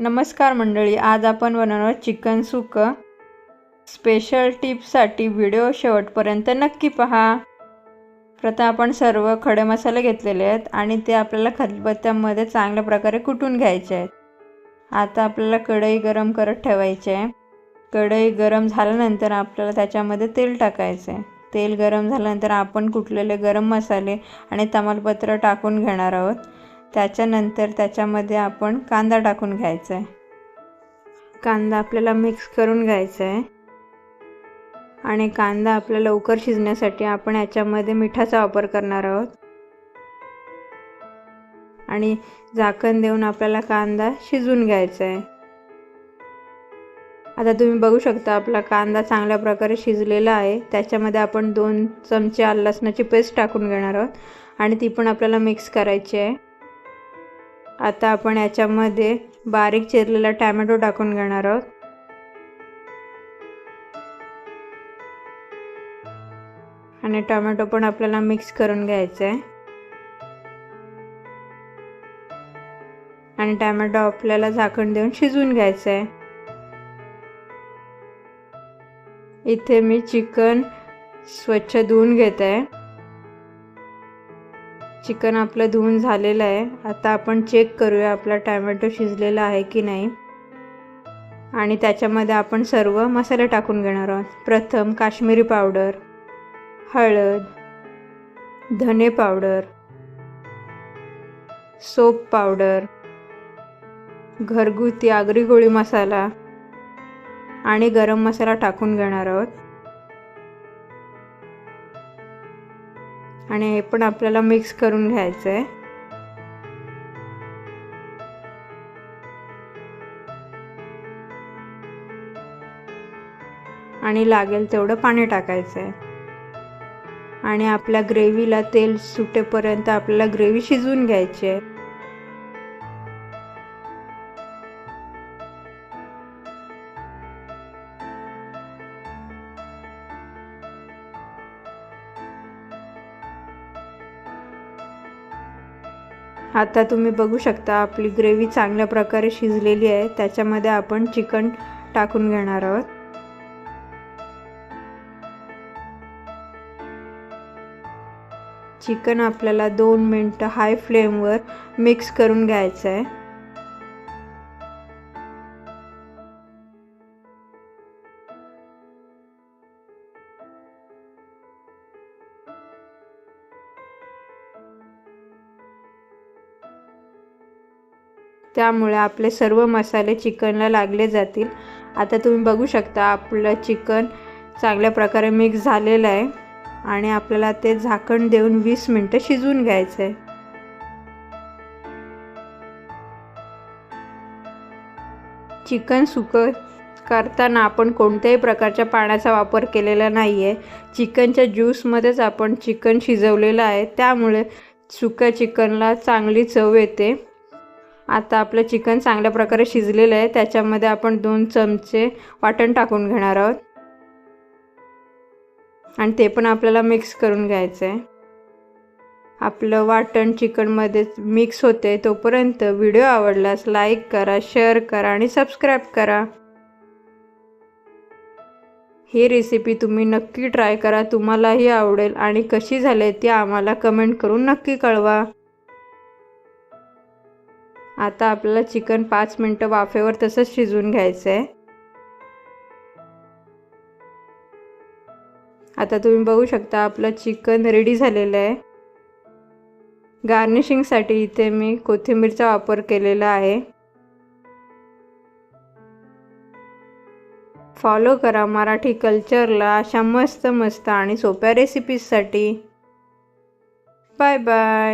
नमस्कार मंडळी आज आपण बनवणार चिकन सुकं स्पेशल टिप्ससाठी व्हिडिओ शेवटपर्यंत नक्की पहा. प्रथम आपण सर्व खडे मसाले घेतलेले आहेत आणि ते आपल्याला खलबत्त्यामध्ये चांगल्या प्रकारे कुटून घ्यायचे आहेत. आता आपल्याला कढई गरम करत ठेवायची आहे. कढई गरम झाल्यानंतर आपल्याला त्याच्यामध्ये तेल टाकायचं आहे तेल गरम झाल्यानंतर आपण कुटलेले गरम मसाले आणि तमालपत्र टाकून घेणार आहोत. त्याच्यानंतर त्याच्यामध्ये आपण कांदा टाकून घ्यायचा आहे. कांदा आपल्याला मिक्स करून घ्यायचा आहे. आणि कांदा आपल्याला लवकर शिजण्यासाठी आपण याच्यामध्ये मिठाचा वापर करणार आहोत. आणि झाकण देऊन आपल्याला कांदा शिजून घ्यायचा आहे. आता तुम्ही बघू शकता आपला कांदा चांगल्या प्रकारे शिजलेला आहे. त्याच्यामध्ये आपण दोन चमचे आल लसणाची पेस्ट टाकून घेणार आहोत. आणि ती पण आपल्याला मिक्स करायची आहे. आता आपण याच्यामध्ये बारीक चिरलेला टॅमॅटो टाकून घेणार आहोत. आणि टोमॅटो पण आपल्याला मिक्स करून घ्यायचं आहे. आणि टॅमॅटो आपल्याला झाकण देऊन शिजवून घ्यायचं आहे. इथे मी चिकन स्वच्छ धुवून घेत. आहे चिकन आपलं धुवून झालेलं आहे. आता आपण चेक करूया आपला टॅमॅटो शिजलेला आहे की नाही. आणि त्याच्यामध्ये आपण सर्व मसाले टाकून घेणार आहोत. प्रथम काश्मीरी पावडर हळद धने पावडर सोप पावडर घरगुती आगरी गोळी मसाला आणि गरम मसाला टाकून घेणार आहोत. आणि हे पण आपल्याला मिक्स करून घ्यायचं आहे आणि लागेल तेवढं पाणी टाकायचं आहे आणि आपल्या ग्रेव्हीला तेल सुटेपर्यंत आपल्याला ग्रेव्ही शिजवून घ्यायची आहे आता तुम्ही बघू शकता आपली ग्रेव्ही चांगल्या प्रकारे शिजलेली आहे. त्याच्यामध्ये आपण चिकन टाकून घेणार आहोत. चिकन आपल्याला दोन मिनटं हाय फ्लेमवर मिक्स करून घ्यायचं आहे. त्यामुळे आपले सर्व मसाले चिकनला लागले जातील. आता तुम्ही बघू शकता आपलं चिकन चांगल्या प्रकारे मिक्स झालेलं आहे. आणि आपल्याला ते झाकण देऊन वीस मिनटं शिजवून घ्यायचं आहे चिकन सुकं करताना आपण कोणत्याही प्रकारच्या पाण्याचा वापर केलेला नाही आहे चिकनच्या ज्यूसमध्येच आपण चिकन शिजवलेलं आहे. त्यामुळे सुक्या चिकनला चांगली चव येते. आता आपलं चिकन चांगल्या प्रकारे शिजलेलं आहे. त्याच्यामध्ये आपण दोन चमचे वाटण टाकून घेणार आहोत. आणि ते पण आपल्याला मिक्स करून घ्यायचं आहे. आपलं वाटण चिकनमध्ये मिक्स होते तोपर्यंत व्हिडिओ आवडल्यास लाईक करा शेअर करा आणि सबस्क्राईब करा. ही रेसिपी तुम्ही नक्की ट्राय करा. तुम्हालाही आवडेल आणि कशी झाली ती आम्हाला कमेंट करून नक्की कळवा. आता आपल्याला चिकन पाच मिनटं वाफेवर तसंच शिजवून घ्यायचं आहे आता तुम्ही बघू शकता आपलं चिकन रेडी झालेलं आहे. गार्निशिंगसाठी इथे मी कोथिंबीरचा वापर केलेला आहे. फॉलो करा मराठी कल्चरला अशा मस्त मस्त आणि सोप्या रेसिपीजसाठी बाय बाय